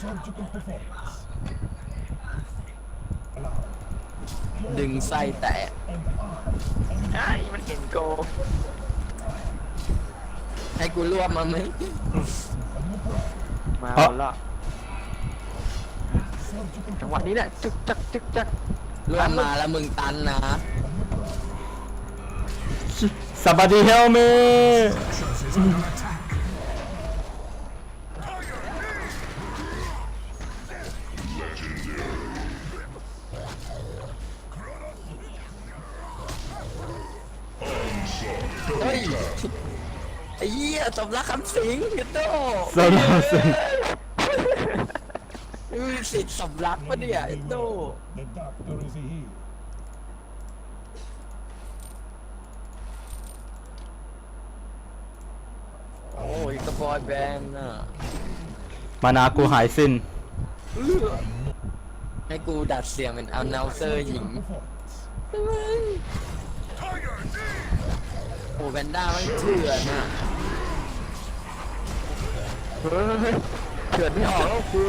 Surgical performance. ดึงไส้แตกไอ้มันเห็นโก ให้กูรวบมาไหมมาเอ้าแล้วละจังหวะนี้แหละจึกจักจึกจักรวบมาแล้วมึงตันนะ somebody help me เฮ้ยไอ้เหี้ยสำลักคำสิงกันโตสำลักสิงมีสิทธิ์สำลักปะเนี่ยไอ้โต The doctor is here. โอ้ยกระบอยแบนด์น่ะมานากูหายสิ้นให้กูดัดเสียงเป็นอัลนาวเซอร์หญิง Performance. โอ้แบนด้ามันเถื่อนอะเฮ้ยเกิดไม่ออกแล้วกู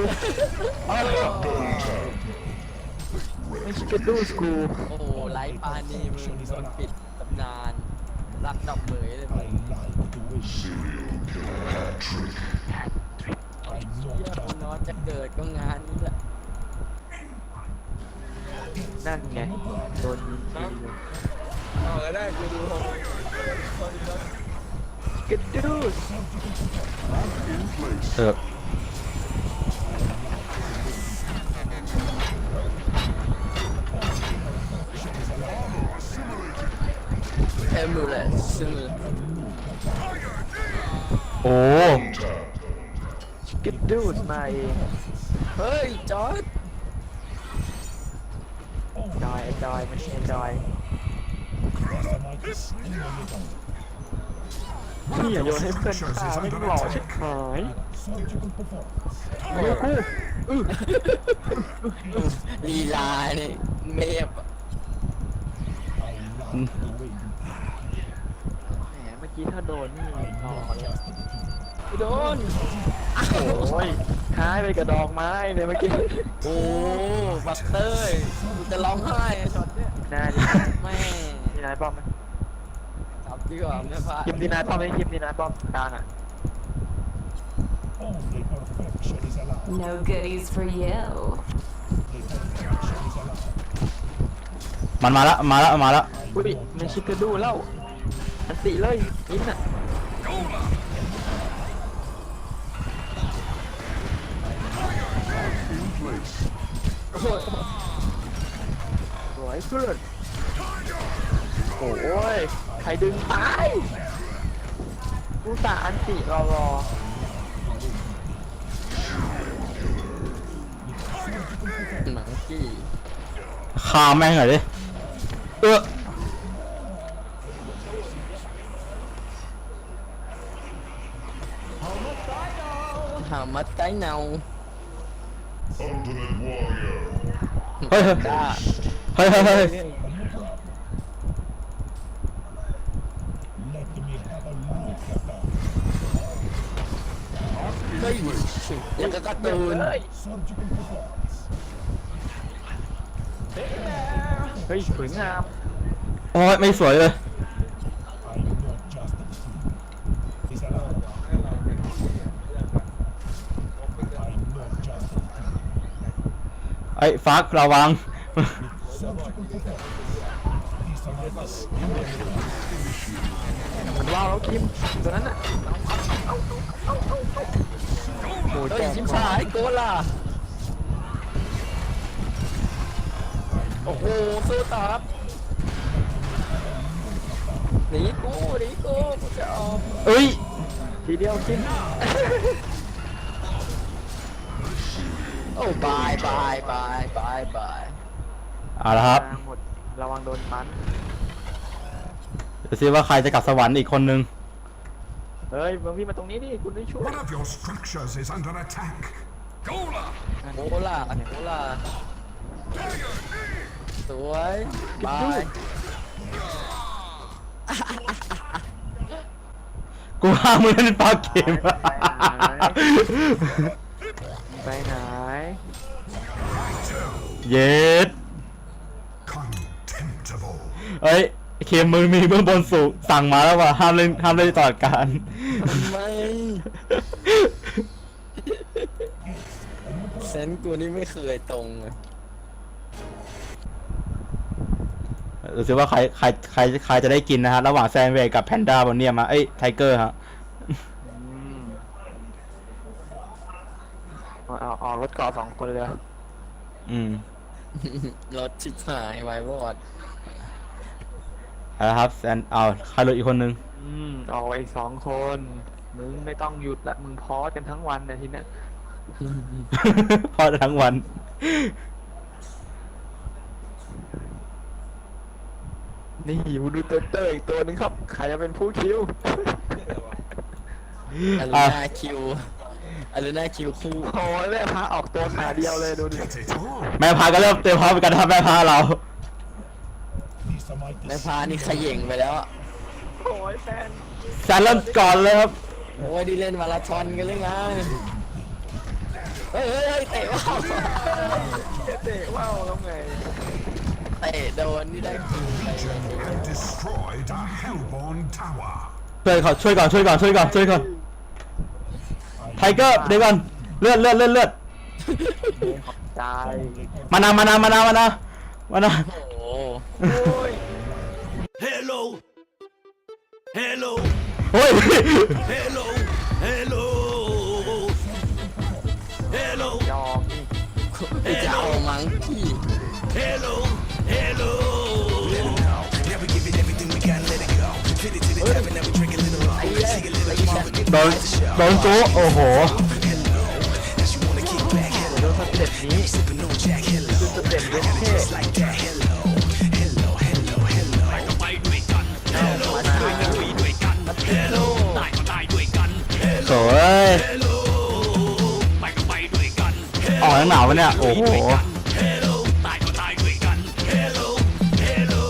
ไม่ใช่กระดูสกูโอ้ไลฟ์ปานีมึงโดนปิดตำนาน รับดอกเหมยเลยมึ I ง like the way you I know เหี้ยกูนอนจะเกิดก็งานนี้แหละนั่นไงโดนยิงทีนึง เอาก็ได้กูดูของกระดูสเออเอมูเลสซึ่งโอ้กระดูสมาเองเฮ้ยจอร์ดจอยจอยมันเอ็นจอย พี่อย่าโยนให้เพื่อนฆ่าไม่หล่อชิบหาย Surgical performance. เดี๋ยวกูลีลาเนี่ยเมฟอะ I like the way you แหมเมื่อกี้ถ้าโดนนี่หล่อเลยกูโดนโอ้ยคล้ายไปกับดอกไม้เลยเมื่อกี้โอ้บักเตอร์กูจะร้องไห้อะช็อตเนี่ยน่าดีแม่ดีนายป้อมไหมจับ ดีกว่าไม่พลาดยิมดีนายป้อมไหมยิมดีนายป้อมกลางอะ Only perfection is allowed. No goodies for you. Only perfection is allowed. มันมาละมาละมาละอุ้ยไม่ชิกระดูแล้วอันติเลยอินอะสวยเพื่อน โอ้ยใครดึงตายกูตาอันติรอรอหนังกี้คาแม่งหน่อยดิ เออหามัดไก่เนาเฮ้ยเฮ้ยด้าเฮ้ยเฮ้ยเฮ้ย Let me have a look at that. เฮ้ ยยังกับการ์ตูน Surgical performance. เฮ้ยสวยงามโอ้ยไม่สวยเลย I know justice is allowed. I know justice ไอ้ฟักระวัง surgical performance. These are my มันว้าวแล้วคิมตัวนั้นอะ โอ้ยเฮ้แจยกชิมชายโกล่ะ โอ้โหสู้ต่อครับหนีกูหนีกูกูจะออกเอ้ย ทีเดียวคิมโอ้บายบายบายบายบายเอาละครับหมดระวังโดนฟันเดี๋ยวซิว่าใครจะกลับสวรรค์อีกคนนึง เฮ้ยเมืองพี่มาตรงนี้ดิคุณได้ช่วย One of your structures is under attack. Gola! โกล่ะโกล่ะสวยบายกูว่ามึงเล่นปาเกม ไปไหน เย็ด Contemptible. เอ้ย เคมมึงมีเบื้องบนสูงสั่งมาแล้วว่าห้ามเล่นห้ามเล่นตลอดการทำไมเซนส์กูนี่ไม่เคยตรงเลยดูสิว่าใครใครใครใครจะได้กินนะฮะระหว่างแซนเวย์กับแพนด้าบนเนี่ยมาเอ้ยไทเกอร์ฮะอืมเอาเอาเอารถเกาะสองคนเลย อืม รถชิบหายไว้วอด เอาละครับแซนเอาใครเหลืออีกคนนึงอืมเอาไว้อีกสองคน มึงไม่ต้องหยุดละ มึงพอสกันทั้งวันนะทีเนี้ยพอทั้งวัน นี่อยู่ดูเตอร์เตอร์อีกตัวหนึงครับ ใครจะเป็นผู้คิว อารูนาคิวอารูนาคิวคู่โอ้ยแม่พาออกตัวขาเดียวเลยดูดิ Get it on. แม่พาก็เริ่มเตรียมพร้อมกันทำแม่พาเรา These are my แม่พานี่ขย่งไปแล้วอะโอ้ยแฟนแซนเริ่มก่อนเลยครับโอ้ยดีเล่นมาราธอนกันเลยไงเฮ้ยเฮ้ยเฮ้ยเตะว่าวเตะว่าวแล้วไงเตะโดนนี่ได้คิวไป And destroyed a hellborn tower. ช่วยก่อนช่วยก่อนช่วยก่อนช่วยก่อนช่วยก่อนไทเกอร์เดี๋ยวก่อนเลือดเลือดเลือดเลือดตาย มานามานามานามานามานาโอ้โหโอ้ Hello. โอ้ย Hello. Hello. Hello. ยอมนี่พี่จะเอามังกี้ Hello. Hello. Never give it everything we got, let it go. Fit it to the tap and now we drink a little more. ไอ้เหี้ยไอ้เหี้ยโดนโดนจูโอ้โห Now she wanna kick back. Hello. ดูสเต็ปนี้ Sipping on Jack. Hello. ดูสเต็ปเวทเท่ ออกหนาวๆวะเนี่ย โอ้โห Hello. ตายก็ตายด้วยกัน Hello. Hello.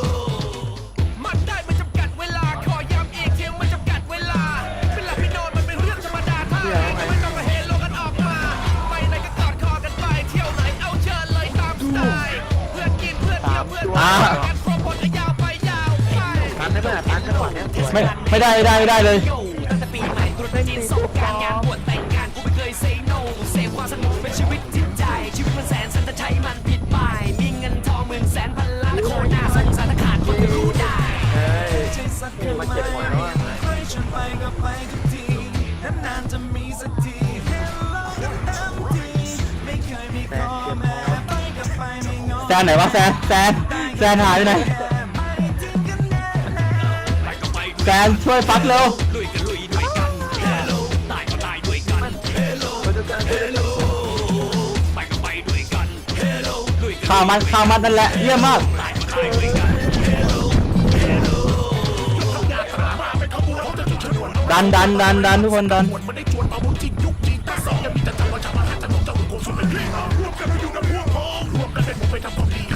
มันได้ไม่จำกัดเวลา ขอย้ำอีกทีไม่จำกัดเวลา เป็นหลับพี่นอนมันเป็นเรื่องธรรมดาถ้าไหนก็ไม่ต้องมาเฮโลกันออกมา ไปไหนก็กอดคอกันไป เที่ยวไหนเอาเชิญเลยตามสไตล์เพื่อนกินเพื่อนเที่ยวเพื่อนอ่ากันโปรโมทก็ยาวไปยาวไปทันได้ไหมล่ะทันจังหวะเนี้ยสวยไม่ ไม่ได้ ไม่ได้ ไม่ได้เลยโย่ตั้งแต่ปีใหม่ตรุษจีนสงกราร งานบวชแต่งงาน กูไม่เคย say no เสพความสนุก นไหนวะแซนแซนแซนหายไปไหนแซนช่วยฟักเร็วข้ามันข้ามันนั่นแหละเยี่ยมมากดันดันดันดันทุกคนดัน ร็วลุยกันลุยด้วยกัน Hello ตายก็ตายด้วยกัน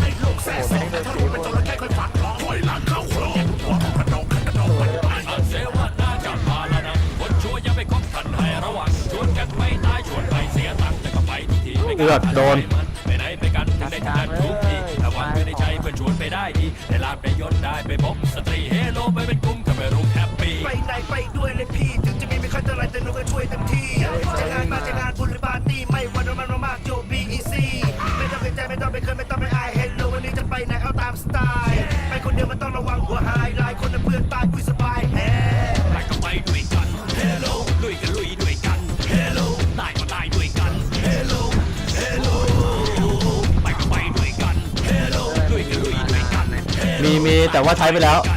Hello Hello ไปก็ไปด้วยกัน Hello ลุยกันข้ามันข้ามันนั่นแหละเยี่อยมมากตายก็ตายด้วยกัน Hello Hello ดันดันดันดันทุกคนดันเสวนาจะพาแล้วนะคนชั่วอย่าไปคบกันให้ระวังชวนกันไปตายชวนไปเสียตังค์แต่ก็ไปทุกทีไม่เอือกโดนไปไหนไปกันถึงได้ทันทุกทีถ้าวันไม่ได้ใช้เพื่อชวนไปได้ดีได้ลาบได้ยศได้ไปพบสตรีเฮโลไปเป็นกลุ่มกันไปรุมแฮปปี้ไปไหนไปด้วยเลยพี่ถึง จะมีไม่ค่อยเท่าไรแต่หนูก็ช่วยเต็มที่จะงานมาจะงานบุญหรือปาร์ตี้ไม่วันเรามันมากโจบีอีซี่ไม่ต้องเกรงใจไม่ต้องไปเคยไม่ต้องไปอายเฮลโลวันนี้จะไปไหนเอาตามสไตล์ไปคนเดียวมันต้องระวังหัวหายหลายคนน่ะเพื่อนตายคุยสบายแฮไปก็ไปด้วยกัน Hello ลุยกันลุยด้วยกัน Hello ตายก็ตายด้วยกัน Hello Hello ไปก็ไปด้วยกัน Hello ลุยกันลุยด้วยกัน มีมีแต่ว่าใช้ไปแล้วกัน